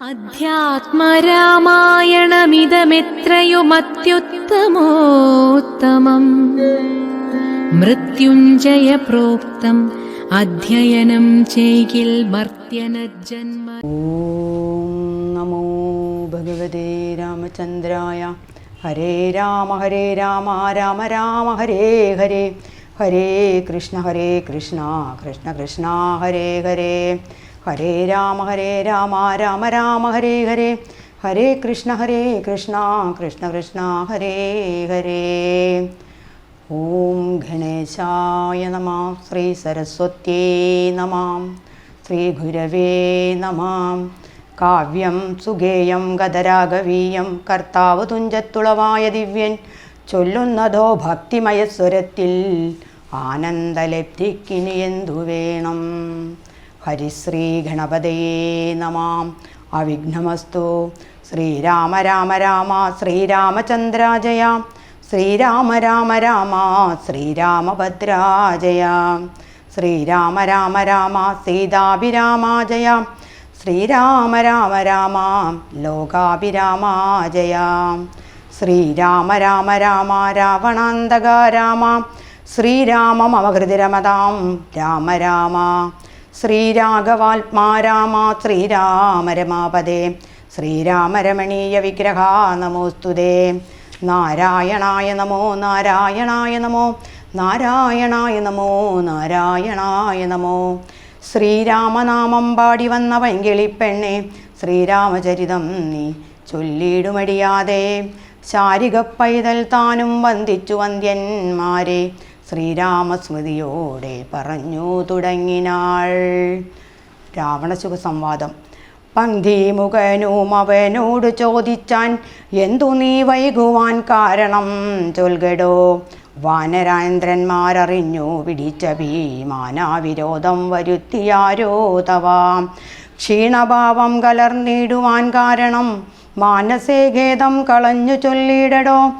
അധ്യാത്മരാമായണമിതമെത്രയുമത്യുത്തമോത്തമം. മൃത്യുഞ്ജയ പ്രോക്തം അധ്യയനം ചെയ്യിൽ മർത്യനജന്മ ഓം നമോ ഭഗവതേ രാമചന്ദ്രായ. ഹരേ രാമ ഹരേ രാമ രാമ രാമ ഹരേ ഹരേ. ഹരേ കൃഷ്ണ ഹരേ കൃഷ്ണ കൃഷ്ണ കൃഷ്ണ ഹരേ ഹരേ. ഹരേ രാമ ഹരേ രാമ രാമ രാമ ഹരേ ഹരേ. ഹരേ കൃഷ്ണ ഹരേ കൃഷ്ണ കൃഷ്ണ കൃഷ്ണ ഹരേ ഹരേ. ഓം ഗണേശായ നമ ശ്രീ സരസ്വത്യേ നമാം ശ്രീ ഗുരവേ നമാം. കാവ്യം സുഗേയം ഗതരാഗവീയം കർത്താവ് തുഞ്ചത്തുളവായ ദിവ്യൻ ചൊല്ലുന്നതോ ഭക്തിമയസ്വരത്തിൽ ആനന്ദലബ്ധിക്കിനി എന്തു വേണം? ഹരിശ്രീ ഗണപതയേ നമാം. അവിഘ്നമസ്തു. ശ്രീരാമ രാമ രാമ ശ്രീരാമചന്ദ്രാജയ ശ്രീരാമ രാമ രാമ ശ്രീരാമഭദ്രാജയ ശ്രീരാമ രാമ രാമ സീതാഭിരാമാജയ ശ്രീരാമ രാമ രാമ ലോകാഭിരാമാജയ ശ്രീരാമ രാമ രാമ രാവണാന്തക രാമ ശ്രീരാമമഹൃതിരമതാം രാമ രാമ. ശ്രീരാഘവാത്മാ രാമ ശ്രീരാമ രമാപദേ ശ്രീരാമരമണീയ വിഗ്രഹ നമോസ്തുതേ നാരായണായ നമോ നാരായണായ നമോ നാരായണായ നമോ നാരായണായ നമോ. ശ്രീരാമനാമം പാടി വന്ന പൈങ്കിളിപ്പെണ്ണെ ശ്രീരാമചരിതം നീ ചൊല്ലിടുമടിയാതെ. ശാരിക പൈതൽ താനും വന്ദിച്ചു വന്ധ്യന്മാരെ ശ്രീരാമസ്മൃതിയോടെ പറഞ്ഞു തുടങ്ങിനാൾ. രാവണശുഖ സംവാദം പന്തിമുഖനും അവനോട് ചോദിച്ചാൻ എന്തു നീ വൈകുവാൻ കാരണം? ചൊൽകടോ. വാനരാന്ദ്രന്മാരറിഞ്ഞു പിടിച്ച ഭീമാനാവിരോധം വരുത്തിയാരോ തവാ? ക്ഷീണഭാവം കലർന്നിടുവാൻ കാരണം? മാനസേ ഖേദം കളഞ്ഞു ചൊല്ലിടടോ.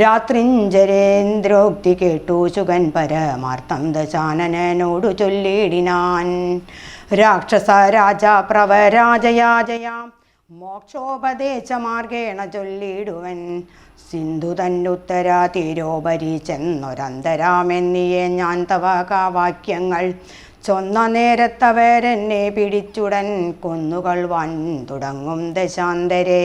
രാത്രിഞ്ചരേന്ദ്രോക്തി കേട്ടു ശുഗൻ പരമാർത്ഥം ദശാനനോടു ചൊല്ലിടിനാൻ രാക്ഷസ രാജ പ്രവരാജയാജയാം മോക്ഷോപദേശമാർഗേണ ചൊല്ലിടുവൻ സിന്ധു തന്നുത്തര തീരോപരി ചെന്നൊരന്തരാമെന്നിയെ ഞാൻ തവ കാവാക്യങ്ങൾ ചൊന്ന നേരത്തവരെന്നെ പിടിച്ചുടൻ വൻ തുടങ്ങും ദശാന്തരേ.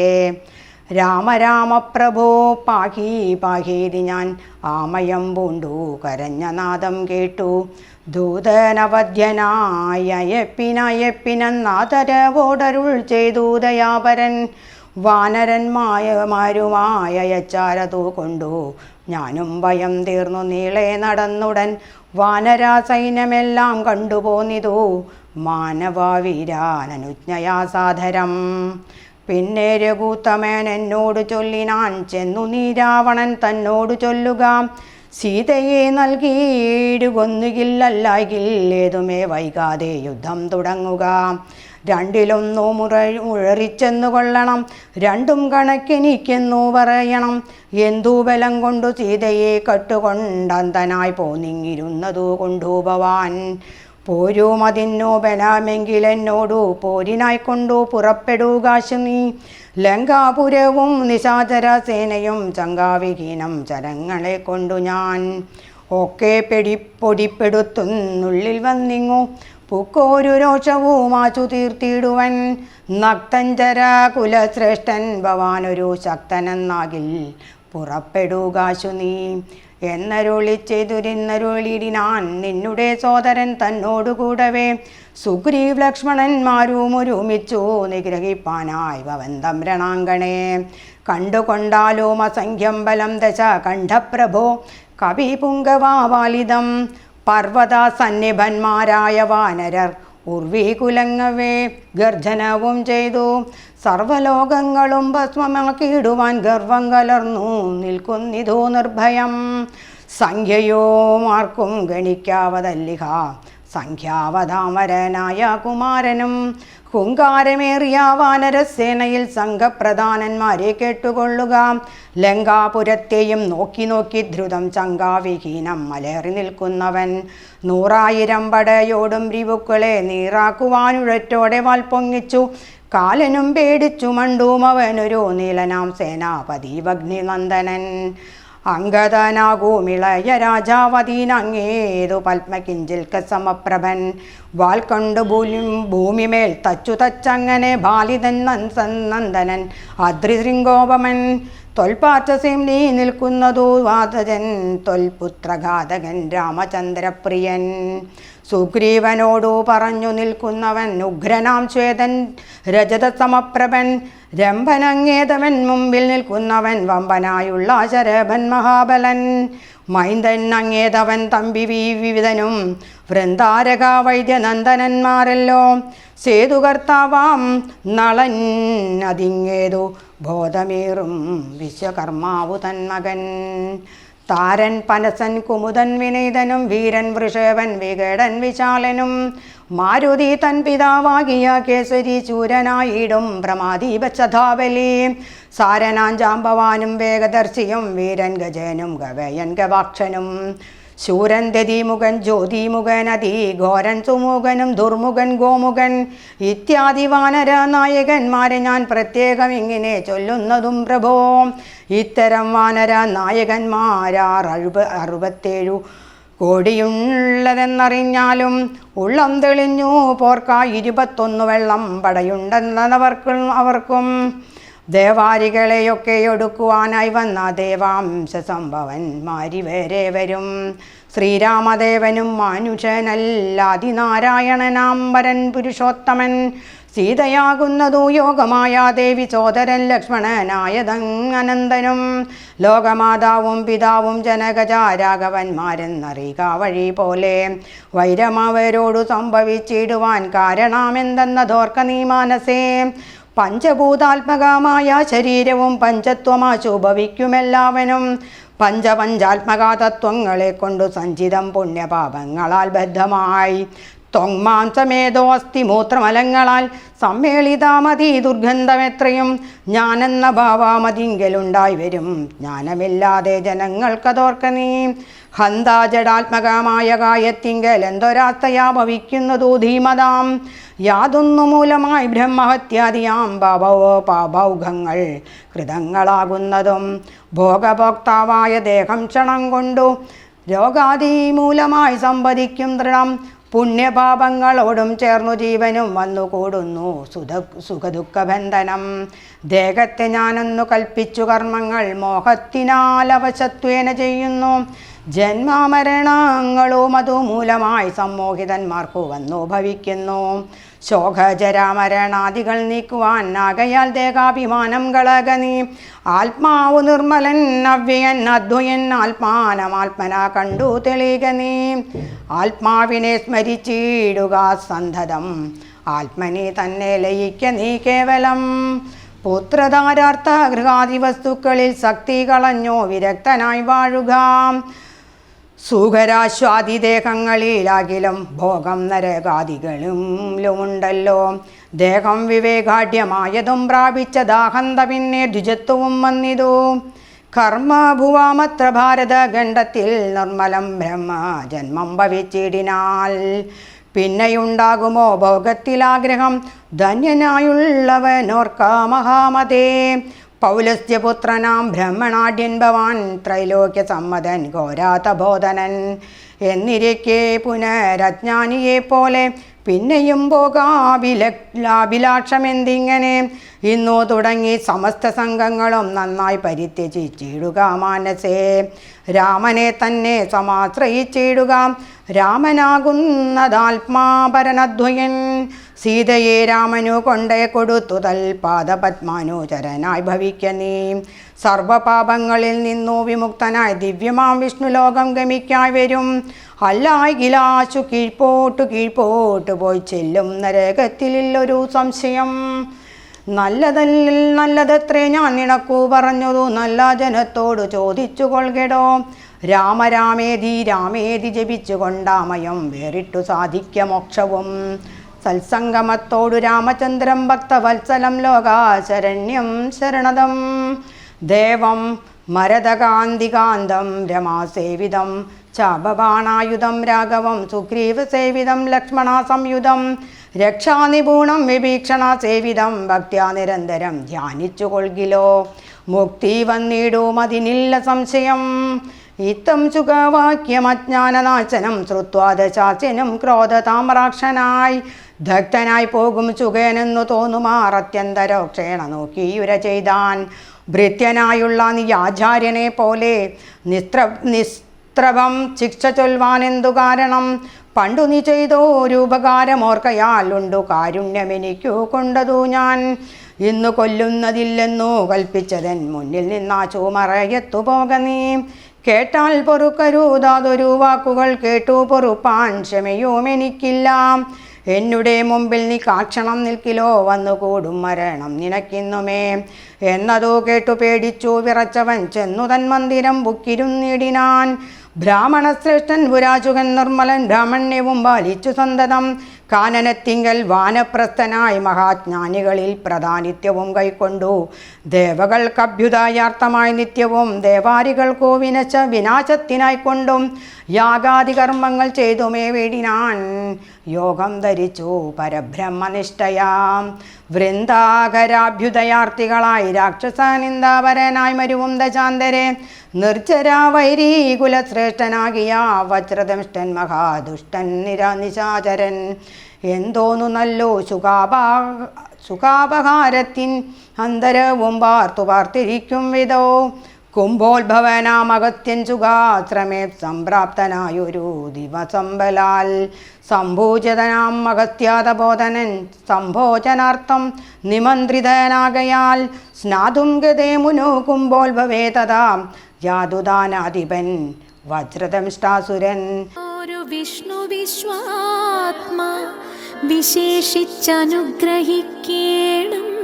രാമ രാമ പ്രഭോ പാഹി പാഹീതി ഞാൻ ആമയം പൂണ്ടു കരഞ്ഞ നാദം കേട്ടു. ദൂതനവധ്യനായ യപ്പിനയപ്പിനെന്നാതരവോടരുൾ ചെയ്തു ദയാപരൻ. വാനരന്മായമാരുമായ യച്ചാരതു കൊണ്ടു. ഞാനും ഭയം തീർന്നു നീളെ നടന്നുടൻ. വാനരാ സൈന്യമെല്ലാം കണ്ടുപോന്നിതു മാനവവീരാനനുജ്ഞയാ സാധരം പിന്നെ രഘുത്തമൻ എന്നോട് ചൊല്ലിനാൻ ചെന്നു നീ രാവണൻ തന്നോട് ചൊല്ലുക. സീതയെ നൽകിയിടുകൊന്നുകില്ലല്ലായിൽ ഏതുമേ വൈകാതെ യുദ്ധം തുടങ്ങുക. രണ്ടിലൊന്നു മുറ ഉഴറിച്ചെന്നു കൊള്ളണം രണ്ടും കണക്കിനിക്കെന്നു പറയണം. എന്തു ബലം കൊണ്ടു സീതയെ കട്ടുകൊണ്ടന്തനായി പോന്നിങ്ങിരുന്നതു കൊണ്ടു ഭവാൻ. പോരും ബലാമെങ്കിൽ എന്നോടു പോരിനായിക്കൊണ്ടു പുറപ്പെടൂ പുറപ്പെടുകാശു നീ ലങ്കാപുരവും നിശാചര സേനയും ചങ്കാവിഹീനം ചരങ്ങളെ കൊണ്ടു ഞാൻ. ഒക്കെ പെടിപ്പൊടിപ്പെടുത്തുന്നുള്ളിൽ വന്നിങ്ങു. പൂക്കോരു രോഷവും മാച്ചു തീർത്തിടുവൻ. നക്തഞ്ചര കുലശ്രേഷ്ഠൻ ഭവാനൊരു ശക്തനെന്നാകിൽ പുറപ്പെടുകാശു നീ എന്നരുളി ചെയ്തുരിന്നരുളിടിനാൻ നിന്നുടെ സോദരൻ തന്നോടുകൂടവേ. സുഗ്രീവ് ലക്ഷ്മണന്മാരും ഒരുമിച്ചു നിഗ്രഹിപ്പാനായി ഭവന്തം രണാങ്കണേ കണ്ടുകൊണ്ടാലും അസംഖ്യം ബലം ദശ കണ്ഠപ്രഭോ. കവി പുങ്കവാലിതം പർവത സന്നിഭന്മാരായ വാനരർ ഉർവീകുലങ്ങവേ ഗർജനവും ചെയ്തു. സർവലോകങ്ങളും ഭസ്മമാക്കിയിടുവാൻ ഗർവം കലർന്നു. നിൽക്കുന്നിതു നിർഭയം. സംഖ്യയോ ആർക്കും ഗണിക്കാവതല്ലിഹ. സംഖ്യാവതാമരനായ കുമാരനും ഹുങ്കാരമേറിയ വാനരസേനയിൽ സംഘപ്രധാനന്മാരെ കേട്ടുകൊള്ളുക. ലങ്കാപുരത്തെയും നോക്കി നോക്കി ധ്രുതം ചങ്കാവിഹീനം മലേറി നിൽക്കുന്നവൻ. നൂറായിരം പടയോടും റിവുക്കളെ നീറാക്കുവാനുഴറ്റോടെ വാൽപ്പൊങ്ങിച്ചു കാലനും പേടിച്ചു മണ്ടുമവനൊരു നീലനാം സേനാപതി ഭഗ്നിനന്ദനൻ അങ്കദനാകൂമിളയ രാജാവതീനങ്ങേതു പത്മകിഞ്ചിൽ കസമപ്രഭൻ. വാൽ കണ്ടു ഭൂലും ഭൂമിമേൽ തച്ചു തച്ചങ്ങനെ ബാലിതൻ നന്ദനൻ. അദ്രിശൃംഗോപമൻ തൊൽപാറ്റസിം നീ നിൽക്കുന്നതു വാതജൻ തൊൽപുത്രഘാതകൻ രാമചന്ദ്രപ്രിയൻ. സുഗ്രീവനോടു പറഞ്ഞു നിൽക്കുന്നവൻ ഉഗ്രനാം ശ്വേതൻ രജതസമപ്രഭൻ രംഭനങ്ങേതവൻ മുമ്പിൽ നിൽക്കുന്നവൻ വമ്പനായുള്ള ശരഭൻ മഹാബലൻ മൈന്ദൻ അങ്ങേതവൻ തമ്പി വി വിവിധനും വൃന്ദാരക വൈദ്യനന്ദനന്മാരല്ലോ സേതുകർത്താവാം നളൻ അതിങ്ങേതു ബോധമേറും വിശ്വകർമാവു തന്മകൻ. താരൻ പനസൻ കുമുദൻ വിനീതനും വീരൻ വൃഷേവൻ വികടൻ വിശാലനും മാരുതി തൻ പിതാവാകിയ കേസരി ചൂരനായിടും പ്രമാദീപച്ചധാബലി സാരനാൻ ജാമ്പവാനും വേഗദർശിയും വീരൻ ഗജനും ഗവയൻ ഗവാക്ഷനും. ശൂരൻ ദതിമുഖൻ ജ്യോതിമുഖൻ അതി ഘോരൻ സുമുഖനും ദുർമുഖൻ ഗോമുഖൻ. ഇത്യാദി വാനര നായകന്മാരെ ഞാൻ പ്രത്യേകം ഇങ്ങനെ ചൊല്ലുന്നതും പ്രഭോ. ഇത്തരം വാനര നായകന്മാരാർ അഴുപ അറുപത്തേഴു കോടിയുള്ളതെന്നറിഞ്ഞാലും ഉള്ളം തെളിഞ്ഞു പോർക്ക ഇരുപത്തൊന്നു വെള്ളം പടയുണ്ടെന്നവർക്കും അവർക്കും ദേവാരികളെയൊക്കെ ഒടുക്കുവാനായി വന്ന ദേവാംശ സംഭവന്മാരി വരെ വരും. ശ്രീരാമദേവനും മനുഷ്യനല്ലാതിനാരായണനാംബരൻ പുരുഷോത്തമൻ സീതയാകുന്നതു യോഗമായ ദേവി സോദരൻ ലക്ഷ്മണനായതങ്ങനന്ദനും ലോകമാതാവും പിതാവും ജനകചാരാഘവന്മാരെന്നറിയുക വഴി പോലെ വൈരമവരോടു സംഭവിച്ചിടുവാൻ കാരണമെന്തെന്നതോർക്ക നീ മാനസേ. പഞ്ചഭൂതാത്മകമായ ശരീരവും പഞ്ചത്വമാശു ഭവിക്കുമെല്ലാവനും. പഞ്ചപഞ്ചാത്മകാതത്വങ്ങളെ കൊണ്ടു സഞ്ചിതം പുണ്യപാപങ്ങളാൽ ബദ്ധമായി. ത്വങ്മാംസമേതോ അസ്ഥി മൂത്രമലങ്ങളാൽ സമ്മേളിതാമതി ദുർഗന്ധമെത്രയും ഞാനെന്ന ഭാവാമതിങ്കലുണ്ടായി വരും ജ്ഞാനമില്ലാതെ ജനങ്ങൾക്കതോർക്ക നീ. ഹന്താജടാത്മകമായ കായത്തിങ്കൽ എന്തൊരാത്തയാ ഭവിക്കുന്നതു ധീമതാം. യാതൊന്നു മൂലമായി ബ്രഹ്മഹത്യാദിയാം പാപവോ പാപൗഘങ്ങൾ കൃതങ്ങളാകുന്നതും. ഭോഗഭോക്താവായ ദേഹം ക്ഷണം കൊണ്ടു രോഗാദി മൂലമായി സംവദിക്കും ദൃഢം. പുണ്യപാപങ്ങളോടും ചേർന്നു ജീവനും വന്നു വന്നുകൂടുന്നു. സുഖദുഃഖ ബന്ധനം ദേഹത്തെ ഞാനൊന്നു കൽപ്പിച്ചു കർമ്മങ്ങൾ. മോഹത്തിനാൽ അവശത്വേന ചെയ്യുന്നു. ജന്മമരണങ്ങളും അതുമൂലമായി സമ്മോഹിതന്മാർക്കു വന്നു ഭവിക്കുന്നു. ശോകജരാമരണാദികൾ നീക്കുവാൻ ആകയാൽ ദേഹാഭിമാനം കളകനി ആത്മാവ് നിർമ്മലൻ നവ്യൻ അദ്വയൻ ആത്മാനമാത്മന കണ്ടു തെളികനി ആത്മാവിനെ സ്മരിച്ചിടുക സന്തതം ആത്മനെ തന്നെ ലയിക്ക നീ കേവലം. പുത്രധാരാർത്ഥ ഗൃഹാദി വസ്തുക്കളിൽ ശക്തി കളഞ്ഞോ വിരക്തനായി വാഴുക. സുഖരാശ്വാദിദേഹങ്ങളിലാകിലും ഭോഗം നരകാദികളുമുണ്ടല്ലോ ദേഹം വിവേകാഢ്യമായതും പ്രാപിച്ച ദാഹന്ത പിന്നെ ദ്വിജത്വവും വന്നിതു. കർമ്മഭുവാമത്ര ഭാരത ഖണ്ഡത്തിൽ നിർമ്മലം ബ്രഹ്മ ജന്മം ഭവിച്ചിടിനാൽ. പിന്നെയുണ്ടാകുമോ ഭോഗത്തിലാഗ്രഹം? ധന്യനായുള്ളവനോർക്ക മഹാമതേ പൗലസ്ത്യപുത്രനാം ബ്രഹ്മണാഢ്യൻ ഭവാൻ ത്രൈലോക്യ സമ്മതൻ ഘോരാതബോധനൻ എന്നിരിക്കെ പുനരജ്ഞാനിയെ പോലെ പിന്നെയും പോകാഭിലാഭിലാക്ഷമെന്തിങ്ങനെ ഇന്നു തുടങ്ങി സമസ്ത സംഘങ്ങളും നന്നായി പരിത്യജിച്ചിടുക മാനസേ. രാമനെ തന്നെ സമാശ്രയിച്ചിടുക. രാമനാകുന്നതാത്മാപരനദ്വയൻ സീതയെ രാമനു കൊണ്ടേ കൊടുത്തു തൽപാദപത്മാനുചരനായി ഭവിക്ക നീ. സർവപാപങ്ങളിൽ നിന്നു വിമുക്തനായി ദിവ്യമാം വിഷ്ണുലോകം ഗമിക്കായി വരും. അല്ലായി ഗിലാശു കീഴ്പോട്ടു കീഴ്പോട്ട് പോയി ചെല്ലും. നരകത്തിലൊരു സംശയം. നല്ലതല്ല നല്ലതത്രേ ഞാൻ നിനക്കു പറഞ്ഞതു. നല്ല ജനത്തോട് ചോദിച്ചു കൊൾകെടോ രാമരാമേതി രാമേതി ജപിച്ചു കൊണ്ടാമയം വേറിട്ടു സാധിക്ക മോക്ഷവും. സത്സംഗമത്തോടു രാമചന്ദ്രം ഭക്തവത്സലം ലോകാശരണ്യം ശരണതം. ദേവം മരതകാന്തികാന്തം രമാസേവിതം. ചാപബാണായുധം രാഘവം സുഗ്രീവസേവിതം ലക്ഷ്മണാസംയുധം രക്ഷാനിപൂണം വിഭീക്ഷണ സേവിതം ഭക്ത്യാ നിരന്തരം ധ്യാനിച്ചു കൊൾകിലോ മുക്തി വന്നിടും അതിനില്ല സംശയം. ഇത്തം സുഖവാക്യമജ്ഞാനനാശനം ശ്രുത്വാദശാസ്യനും ക്രോധതാമ്രാക്ഷനായി ദഗ്ധനായി പോകും സുഖേനെന്നു തോന്നുമാർ അത്യന്തരോക്ഷേണ നോക്കിയുര ചെയ്താൻ ഭൃത്യനായുള്ള നീ ആചാര്യനെ പോലെ നിസ്ത്ര നിസ്ത്രവം ശിക്ഷ ചൊൽവാനെന്തു കാരണം? പണ്ടു നീ ചെയ്തോ ഒരു ഉപകാരമോർക്കയാൽ ഉണ്ടു കാരുണ്യമെനിക്കു കൊണ്ടതു ഞാൻ. ഇന്ന് കൊല്ലുന്നതില്ലെന്നു കൽപ്പിച്ചതൻ മുന്നിൽ നിന്നാ ചൂമറയത്തു പോക നീ. കേട്ടാൽ പൊറുക്കരുതാതൊരു വാക്കുകൾ കേട്ടു പൊറുപ്പാൻ ക്ഷമയും എനിക്കില്ല. എന്നുടെ മുമ്പിൽ നീ കാക്ഷണം നിൽക്കിലോ വന്നുകൂടും മരണം നിനക്കിന്നുമേ. എന്നതോ കേട്ടു പേടിച്ചു വിറച്ചവൻ ചെന്നു തൻ മന്ദിരം ബുക്കിരുന്നിടിനാൻ. ബ്രാഹ്മണശ്രേഷ്ഠൻ ഭുരാജുകൻ നിർമ്മലൻ ബ്രാഹ്മണ്യവും പാലിച്ചു സന്തതം. കാനനത്തിങ്കൽ വാനപ്രസ്ഥനായി മഹാജ്ഞാനികളിൽ പ്രധാനിത്യവും കൈക്കൊണ്ടു. ദേവകൾക്കഭ്യുദായാർത്ഥമായി നിത്യവും ദേവാരികൾക്കു വിനച്ച വിനാശത്തിനായിക്കൊണ്ടും യാഗാദി കർമ്മങ്ങൾ ചെയ്തുമേ വേടിനാൻ. യോഗം ധരിച്ചു പരബ്രഹ്മനിഷ്ഠയാം. വൃന്ദാകരാഭ്യുദയാർത്ഥികളായി രാക്ഷസനിന്ദാപരനായി മരുവും ദശാന്തരെ. നിർജര വൈരീ കുലശ്രേഷ്ഠനാകിയ വജ്രദംഷ്ടൻ മഹാദുഷ്ടൻ നിര നിശാചരൻ എന്തോന്നു നല്ലോ സുഖാപാ സുഖാപഹാരത്തിൻ അന്തരവും പാർത്തു പാർത്തിരിക്കും വിധോ. കുംഭോത്ഭവനാമകത്യൻ സുഖാശ്രമേ സംപ്രാപ്തനായൊരു ദിവസംബലാൽ സംഭൂജിതനാം അഗത്യാതബോധനൻ സംഭോജനാർത്ഥം നിമന്ത്രിതനാകയാൽ. സ്നാതും ഗതേ മുനോ കുംഭോത്ഭവേ തഥാ ജാതുദാനാധിപൻ വജ്രദംഷ്ടാസുരൻ. വിഷ്ണു വിശ്വാത്മാ വിശേഷിച്ചനുഗ്രഹിക്കേണം.